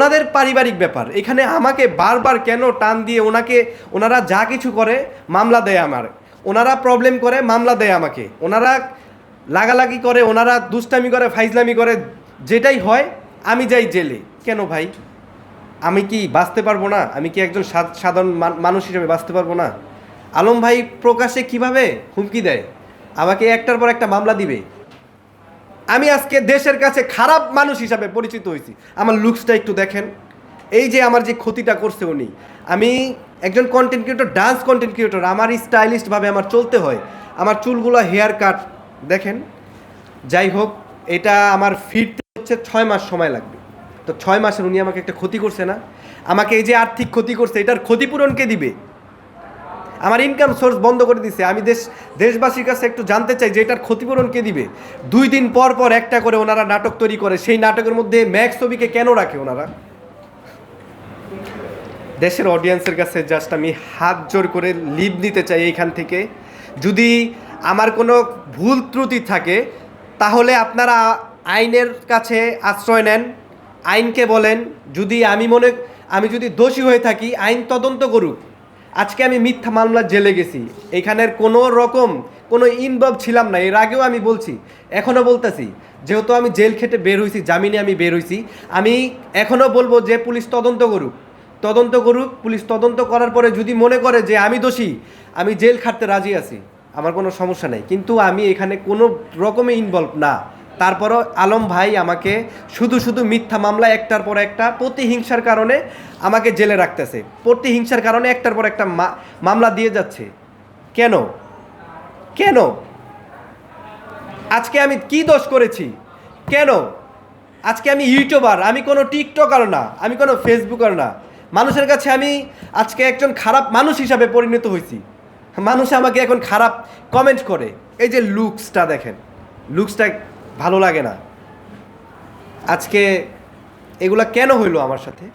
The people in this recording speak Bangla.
ওনাদের পারিবারিক ব্যাপার। এখানে আমাকে বারবার কেন টান দিয়ে ওনাকে, ওনারা যা কিছু করে, মামলা দেয় আমার। ওনারা প্রবলেম করে, মামলা দেয় আমাকে। ওনারা লাগালাগি করে, ওনারা দুষ্টামি করে, ফাইজলামি করে, যেটাই হয়, আমি যাই জেলে। কেন ভাই? আমি কি বাঁচতে পারব না? আমি কি একজন সাধারণ মানুষ হিসেবে বাঁচতে পারব না? আলম ভাই প্রকাশে কীভাবে হুমকি দেয়? আমাকে একটার পর একটা মামলা দিবে। আমি আজকে দেশের কাছে খারাপ মানুষ হিসাবে পরিচিত হয়েছি। আমার লুকসটা একটু দেখেন। এই যে আমার যে ক্ষতিটা করছে উনি, আমি একজন content creator dance content creator আমার স্টাইলিস্টভাবে আমার চলতে হয়। আমার চুলগুলো হেয়ার কাট দেখেন। যাই হোক, এটা আমার ফিরতে হচ্ছে ছয় মাস সময় লাগবে। তো ছয় মাসের উনি আমাকে একটা ক্ষতি করছে না। আমাকে এই যে আর্থিক ক্ষতি করছে, এটার ক্ষতিপূরণ কে দিবে? আমার ইনকাম সোর্স বন্ধ করে দিছে। আমি দেশ, দেশবাসীর কাছে একটু জানতে চাই যে এটার ক্ষতিপূরণ কে দিবে? দুই দিন পর পর একটা করে ওনারা নাটক তৈরি করে, সেই নাটকের মধ্যে ম্যাক্স ছবিকে কেন রাখে ওনারা? দেশের অডিয়েন্সের কাছে জাস্ট আমি হাত জোর করে লিভ নিতে চাই এইখান থেকে। যদি আমার কোনো ভুল ত্রুটি থাকে, তাহলে আপনারা আইনের কাছে আশ্রয় নেন, আইনকে বলেন। যদি আমি মনে, আমি যদি দোষী হয়ে থাকি, আইন তদন্ত করুক। আজকে আমি মিথ্যা মামলা জেলে গেছি। এখানের কোনো রকম কোনো ইনভলভ ছিলাম না, এর আগেও আমি বলছি, এখনও বলতেছি। যেহেতু আমি জেল খেটে বের হয়েছি জামিনে আমি বের হয়েছি আমি এখনও বলব যে পুলিশ তদন্ত করুক। তদন্ত করুক, পুলিশ তদন্ত করার পরে যদি মনে করে যে আমি দোষী, আমি জেল খাটতে রাজি আছি, আমার কোনো সমস্যা নেই। কিন্তু আমি এখানে কোনো রকমে ইনভলভ না। তারপরও আলম ভাই আমাকে শুধু শুধু মিথ্যা মামলা একটার পর একটা প্রতিহিংসার কারণে আমাকে জেলে রাখতেছে। প্রতিহিংসার কারণে একটার পর একটা মামলা দিয়ে যাচ্ছে। কেন? কেন? আজকে আমি কি দোষ করেছি? কেন? আজকে আমি ইউটিউবার, আমি কোনো টিকটকার না, আমি কোনো ফেসবুকার না। মানুষের কাছে আমি আজকে একজন খারাপ মানুষ হিসাবে পরিণত হয়েছি। মানুষ আমাকে এখন খারাপ কমেন্ট করে। এই যে লুকসটা দেখেন। লুকসটা ভালো লাগে না। আজকে এগুলা কেন হইল আমার সাথে?